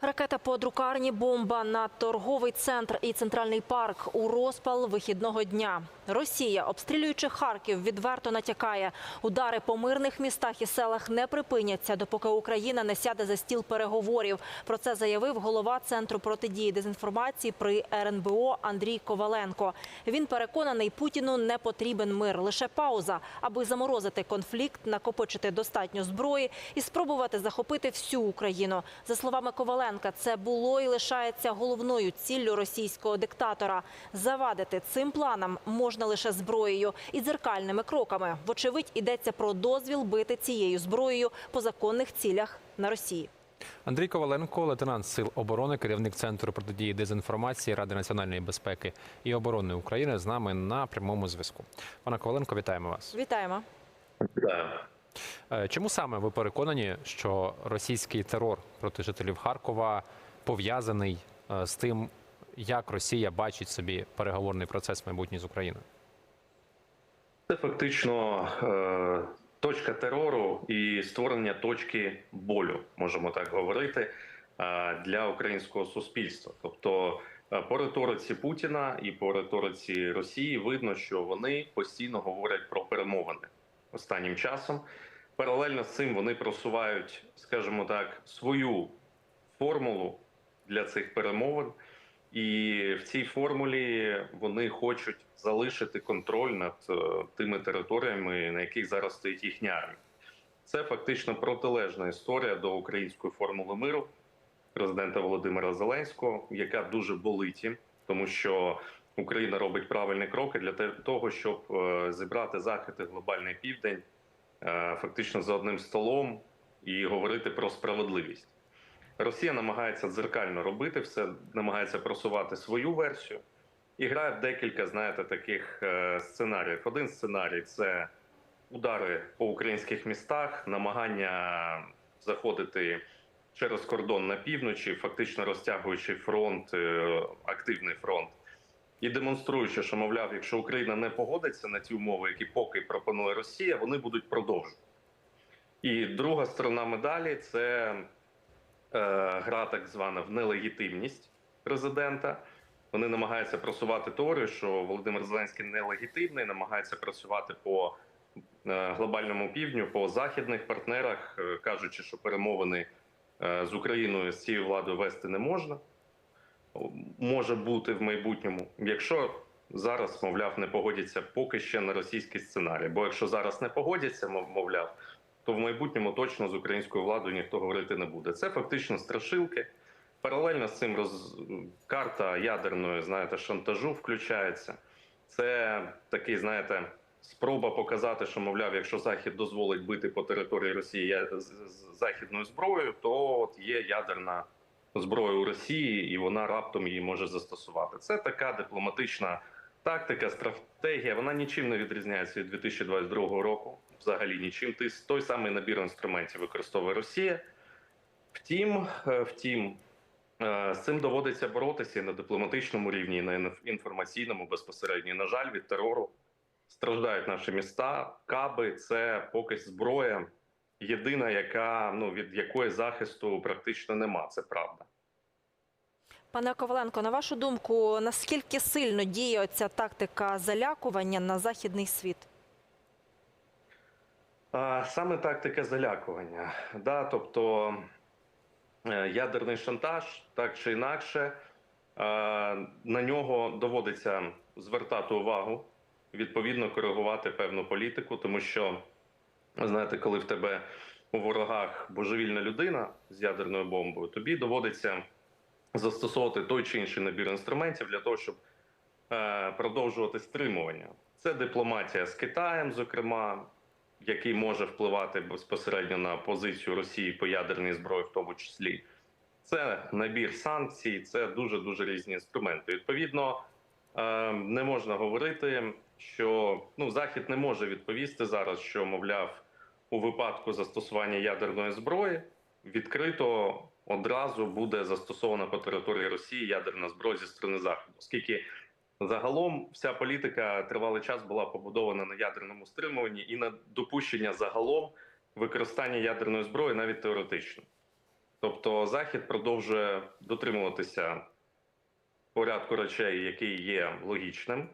Ракета по друкарні, бомба на торговий центр і центральний парк у розпал вихідного дня. Росія, обстрілюючи Харків, відверто натякає. Удари по мирних містах і селах не припиняться, допоки Україна не сяде за стіл переговорів. Про це заявив голова центру протидії дезінформації при РНБО Андрій Коваленко. Він переконаний, Путіну не потрібен мир, лише пауза, аби заморозити конфлікт, накопичити достатньо зброї і спробувати захопити всю Україну. За словами Коваленка, це було і лишається головною ціллю російського диктатора. Завадити цим планам можна лише зброєю і дзеркальними кроками. Вочевидь, йдеться про дозвіл бити цією зброєю по законних цілях на Росії. Андрій Коваленко, лейтенант Сил оборони, керівник центру протидії дезінформації Ради національної безпеки і оборони України з нами на прямому зв'язку. Пане Коваленко, вітаємо вас. Вітаємо. Да. Е, Чому саме ви переконані, що російський терор проти жителів Харкова пов'язаний е, з тим, як Росія бачить собі переговорний процес майбутній з Україною? Це фактично е, точка терору і створення точки болю, можемо так говорити, е, для українського суспільства. Тобто, е, по риториці Путіна і по риториці Росії видно, що вони постійно говорять про перемовини останнім часом. Паралельно з цим вони просувають, скажімо так, свою формулу для цих перемовин. І в цій формулі вони хочуть залишити контроль над е, тими територіями, на яких зараз стоїть їхня армія. Це фактично протилежна історія до української формули миру президента Володимира Зеленського, яка дуже болить їм, тому що Україна робить правильні кроки для того, щоб е, зібрати захід і глобальний південь е, фактично за одним столом і говорити про справедливість. Росія намагається дзеркально робити все, намагається просувати свою версію і грає в декілька, знаєте, таких е, сценаріїв. Один сценарій це удари по українських містах, намагання заходити через кордон на півночі, фактично розтягуючи фронт, е, активний фронт, і демонструючи, що, мовляв, якщо Україна не погодиться на ті умови, які поки пропонує Росія, вони будуть продовжувати. І друга сторона медалі це гра так звана в нелегітимність президента. Вони намагаються просувати теорію, що Володимир Зеленський нелегітимний, намагається працювати по е, глобальному півдню, по західних партнерах, е, кажучи, що перемовини е, з Україною з цією владою вести не можна. Може бути в майбутньому, якщо зараз, мовляв, не погодяться поки ще на російський сценарій. Бо якщо зараз не погодяться, мов- мовляв, то в майбутньому точно з українською владою ніхто говорити не буде. Це фактично страшилки. Паралельно з цим роз... карта ядерної, знаєте, шантажу включається. Це такий, знаєте, спроба показати, що, мовляв, якщо Захід дозволить бити по території Росії західною зброєю, то от є ядерна зброя у Росії, і вона раптом її може застосувати. Це така дипломатична тактика, стратегія. Вона нічим не відрізняється від 2022 року. Взагалі нічим. Ти той самий набір інструментів використовує Росія. Втім, е, втім, е, з цим доводиться боротися і на дипломатичному рівні, і на інформаційному безпосередньо. На жаль, від терору страждають наші міста. Каби це поки зброя єдина, яка ну від якої захисту практично нема. Це правда. Пане Коваленко, на вашу думку, наскільки сильно діє ця тактика залякування на західний світ? Саме тактика залякування. Да, тобто е, ядерний шантаж, так чи інакше, е, на нього доводиться звертати увагу, відповідно коригувати певну політику, тому що, знаєте, коли в тебе у ворогах божевільна людина з ядерною бомбою, тобі доводиться застосовувати той чи інший набір інструментів для того, щоб е, продовжувати стримування. Це дипломатія з Китаєм, зокрема, який може впливати безпосередньо на позицію Росії по ядерній зброї, в тому числі. Це набір санкцій, це дуже дуже різні інструменти. Відповідно, е, не можна говорити, що ну Захід не може відповісти зараз, що мовляв, у випадку застосування ядерної зброї відкрито одразу буде застосована по території Росії ядерна зброя зі сторони Заходу, оскільки Загалом вся політика тривалий час була побудована на ядерному стримуванні і на допущення загалом використання ядерної зброї навіть теоретично. Тобто Захід продовжує дотримуватися порядку речей, який є логічним.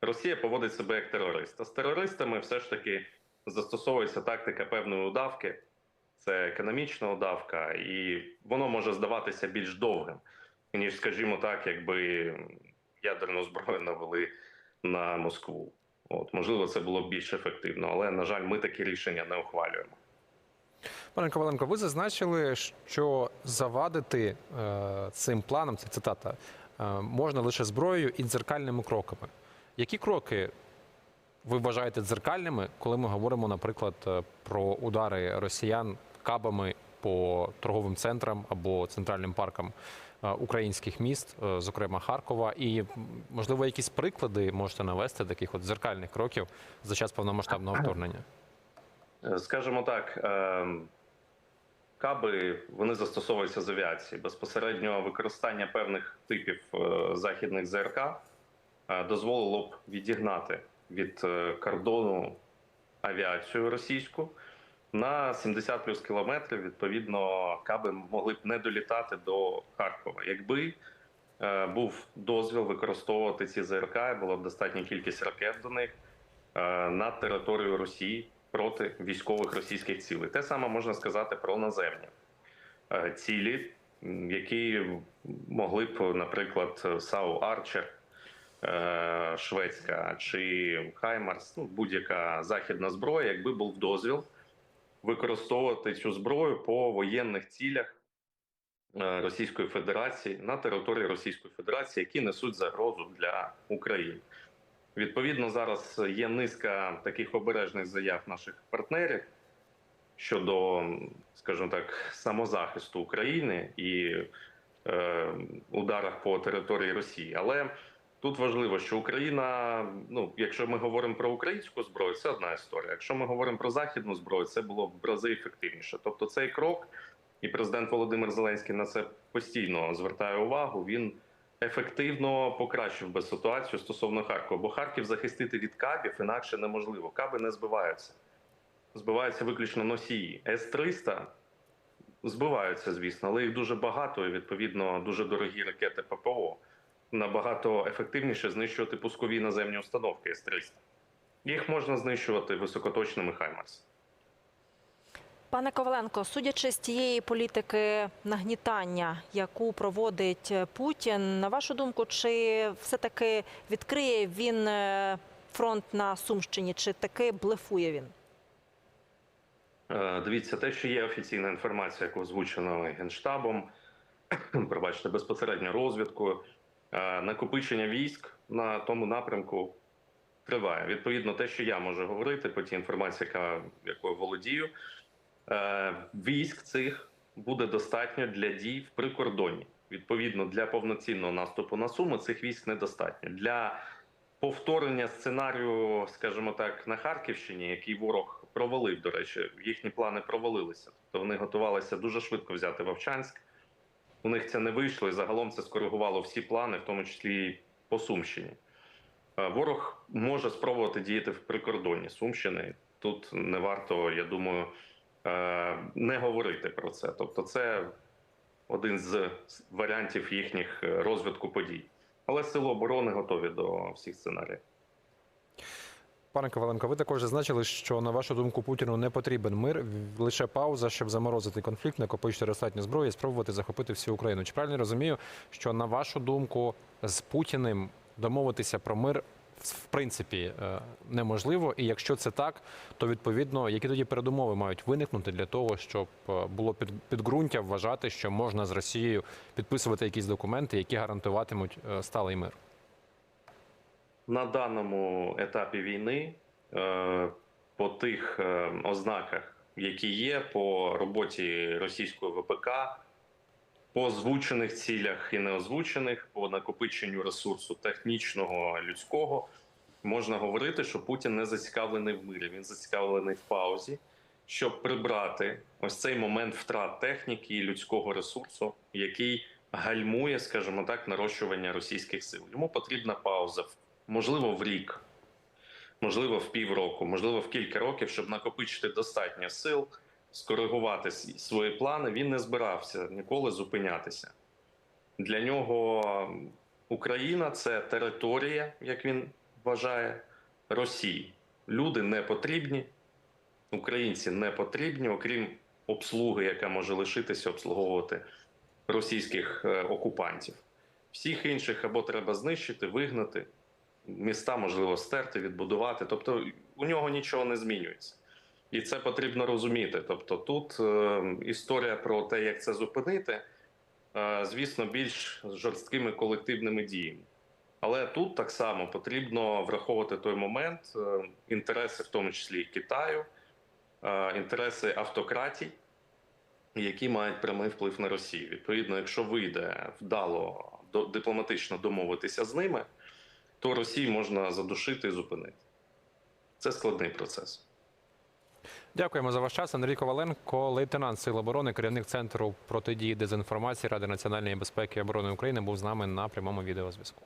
Росія поводить себе як терорист. З терористами все ж таки застосовується тактика певної удавки. Це економічна удавка, і воно може здаватися більш довгим, ніж, скажімо так, якби ядерну зброю навели на Москву. От можливо, це було більш ефективно, але на жаль, ми такі рішення не ухвалюємо. Пане Коваленко, ви зазначили, що завадити е, цим планам, це цитата, е, можна лише зброєю і дзеркальними кроками. Які кроки ви вважаєте дзеркальними, коли ми говоримо, наприклад, е, про удари росіян кабами по торговим центрам або центральним паркам українських міст, е, зокрема Харкова, і можливо якісь приклади можете навести таких от дзеркальних кроків за час повномасштабного вторгнення? Е, Скажімо так, каби вони застосовуються з авіації. Безпосередньо використання певних типів е, західних ЗРК е, дозволило б відігнати від е, кордону авіацію російську на 70 плюс кілометрів. Відповідно, каби могли б не долітати до Харкова, якби е, був дозвіл використовувати ці ЗРК, і була б достатня кількість ракет до них е, над територією Росії проти військових російських цілей. Те саме можна сказати про наземні е, цілі, які могли б, наприклад, САУ Арчер. Шведська чи Хаймарс, ну будь-яка західна зброя, якби був дозвіл використовувати цю зброю по воєнних цілях е, Російської Федерації на території Російської Федерації, які несуть загрозу для України. Відповідно, зараз є низка таких обережних заяв наших партнерів щодо, скажімо так, самозахисту України і е, ударах по території Росії. Але тут важливо, що Україна, ну якщо ми говоримо про українську зброю, це одна історія. Якщо ми говоримо про західну зброю, це було в рази ефективніше. Тобто, цей крок, і президент Володимир Зеленський на це постійно звертає увагу. Він ефективно покращив би ситуацію стосовно Харкова, бо Харків захистити від кабів інакше неможливо. Каби не збиваються. Збиваються виключно носії. С-300 збиваються, звісно, але їх дуже багато і відповідно дуже дорогі ракети ППО. Набагато ефективніше знищувати пускові наземні установки С-300. Їх можна знищувати високоточними Хаймарс. Пане Коваленко, судячи з тієї політики нагнітання, яку проводить Путін, на вашу думку, чи все-таки відкриє він е, фронт на Сумщині, чи таки блефує він? Е, Дивіться, те, що є офіційна інформація, яку озвучено генштабом, пробачте, безпосередньо розвідкою, накопичення військ на тому напрямку триває. Відповідно, те, що я можу говорити по тій інформації, яка якою володію, е, військ цих буде достатньо для дій в прикордонні. Відповідно, для повноцінного наступу на суми цих військ недостатньо. Для повторення сценарію, скажімо так, на Харківщині, який ворог провалив, до речі, їхні плани провалилися. Тобто вони готувалися дуже швидко взяти Вовчанськ. У них це не вийшло, і загалом це скоригувало всі плани, в тому числі і по Сумщині. Е, Ворог може спробувати діяти в прикордонні Сумщини. Тут не варто, я думаю, е, не говорити про це. Тобто, це один з варіантів їхніх е, розвитку подій. Але сили оборони готові до всіх сценаріїв. Пане Коваленко, ви також зазначили, що на вашу думку Путіну не потрібен мир, лише пауза, щоб заморозити конфлікт, накопичити достатньо зброї і спробувати захопити всю Україну. Чи правильно розумію, що на вашу думку з Путіним домовитися про мир в принципі е, неможливо? І якщо це так, то відповідно які тоді передумови мають виникнути для того, щоб е, було під підґрунтя вважати, що можна з Росією підписувати якісь документи, які гарантуватимуть е, сталий мир? На даному етапі війни е, по тих е, ознаках, які є по роботі російського ВПК, по озвучених цілях і неозвучених, по накопиченню ресурсу технічного людського, можна говорити, що Путін не зацікавлений в мирі, він зацікавлений в паузі, щоб прибрати ось цей момент втрат техніки і людського ресурсу, який гальмує, скажімо так, нарощування російських сил. Йому потрібна пауза, можливо, в рік, можливо, в півроку, можливо, в кілька років, щоб накопичити достатньо сил, скоригувати свої плани, він не збирався ніколи зупинятися. Для нього Україна це територія, як він вважає, Росії. Люди не потрібні, українці не потрібні, окрім обслуги, яка може лишитися обслуговувати російських е, окупантів. Всіх інших або треба знищити, вигнати, міста можливо стерти, відбудувати. Тобто у нього нічого не змінюється. І це потрібно розуміти. Тобто, тут е, історія про те, як це зупинити, е, звісно, більш жорсткими колективними діями. Але тут так само потрібно враховувати той момент, е, інтереси, в тому числі Китаю, е, інтереси автократій, які мають прямий вплив на Росію. Відповідно, якщо вийде вдало до, дипломатично домовитися з ними, то Росії можна задушити і зупинити. Це складний процес. Дякуємо за ваш час. Андрій Коваленко, лейтенант Сил оборони, керівник центру протидії дезінформації Ради національної безпеки і оборони України, був з нами на прямому відеозв'язку.